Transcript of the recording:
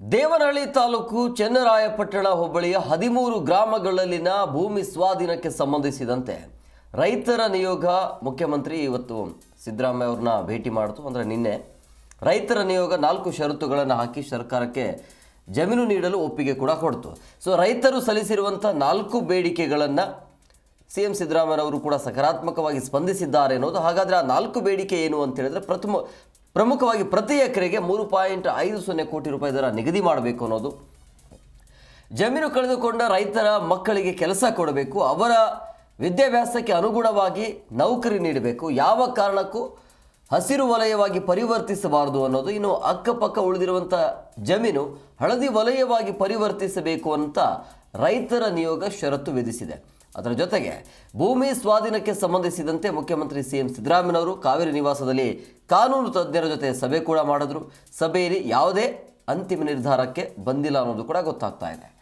ದೇವನಹಳ್ಳಿ ತಾಲೂಕು ಚೆನ್ನರಾಯಪಟ್ಟಣ ಹೋಬಳಿಯ ಹದಿಮೂರು ಗ್ರಾಮಗಳಲ್ಲಿನ ಭೂಮಿ ಸ್ವಾಧೀನಕ್ಕೆ ಸಂಬಂಧಿಸಿದಂತೆ ರೈತರ ನಿಯೋಗ ಮುಖ್ಯಮಂತ್ರಿ ಇವತ್ತು ಸಿದ್ದರಾಮಯ್ಯ ಅವ್ರನ್ನ ಭೇಟಿ ಮಾಡಿತು. ಅಂದರೆ ನಿನ್ನೆ ರೈತರ ನಿಯೋಗ ನಾಲ್ಕು ಷರತ್ತುಗಳನ್ನು ಹಾಕಿ ಸರ್ಕಾರಕ್ಕೆ ಜಮೀನು ನೀಡಲು ಒಪ್ಪಿಗೆ ಕೂಡ ಕೊಡ್ತು. ಸೊ ರೈತರು ಸಲ್ಲಿಸಿರುವಂಥ ನಾಲ್ಕು ಬೇಡಿಕೆಗಳನ್ನು ಸಿ ಎಂ ಸಿದ್ದರಾಮಯ್ಯವರು ಕೂಡ ಸಕಾರಾತ್ಮಕವಾಗಿ ಸ್ಪಂದಿಸಿದ್ದಾರೆ ಅನ್ನೋದು. ಹಾಗಾದರೆ ಆ ನಾಲ್ಕು ಬೇಡಿಕೆ ಏನು ಅಂತ ಹೇಳಿದ್ರೆ ಪ್ರಥಮ ಪ್ರಮುಖವಾಗಿ ಪ್ರತಿ ಎಕರೆಗೆ ಮೂರು ಪಾಯಿಂಟ್ ಐದು ಸೊನ್ನೆ ಕೋಟಿ ರೂಪಾಯಿ ದರ ನಿಗದಿ ಮಾಡಬೇಕು ಅನ್ನೋದು. ಜಮೀನು ಕಳೆದುಕೊಂಡ ರೈತರ ಮಕ್ಕಳಿಗೆ ಕೆಲಸ ಕೊಡಬೇಕು, ಅವರ ವಿದ್ಯಾಭ್ಯಾಸಕ್ಕೆ ಅನುಗುಣವಾಗಿ ನೌಕರಿ ನೀಡಬೇಕು, ಯಾವ ಕಾರಣಕ್ಕೂ ಹಸಿರು ವಲಯವಾಗಿ ಪರಿವರ್ತಿಸಬಾರದು ಅನ್ನೋದು. ಇನ್ನು ಅಕ್ಕಪಕ್ಕ ಉಳಿದಿರುವಂಥ ಜಮೀನು ಹಳದಿ ವಲಯವಾಗಿ ಪರಿವರ್ತಿಸಬೇಕು ಅಂತ ರೈತರ ನಿಯೋಗ ಷರತ್ತು ವಿಧಿಸಿದೆ. ಅದರ ಜೊತೆಗೆ ಭೂಮಿ ಸ್ವಾಧೀನಕ್ಕೆ ಸಂಬಂಧಿಸಿದಂತೆ ಮುಖ್ಯಮಂತ್ರಿ ಸಿ ಎಂ ಸಿದ್ದರಾಮಯ್ಯನವರು ಕಾವೇರಿ ನಿವಾಸದಲ್ಲಿ ಕಾನೂನು ತಜ್ಞರ ಜೊತೆ ಸಭೆ ಕೂಡ ಮಾಡಿದ್ರು. ಸಭೆಯಲ್ಲಿ ಯಾವುದೇ ಅಂತಿಮ ನಿರ್ಧಾರಕ್ಕೆ ಬಂದಿಲ್ಲ ಅನ್ನೋದು ಕೂಡ ಗೊತ್ತಾಗ್ತಾ ಇದೆ.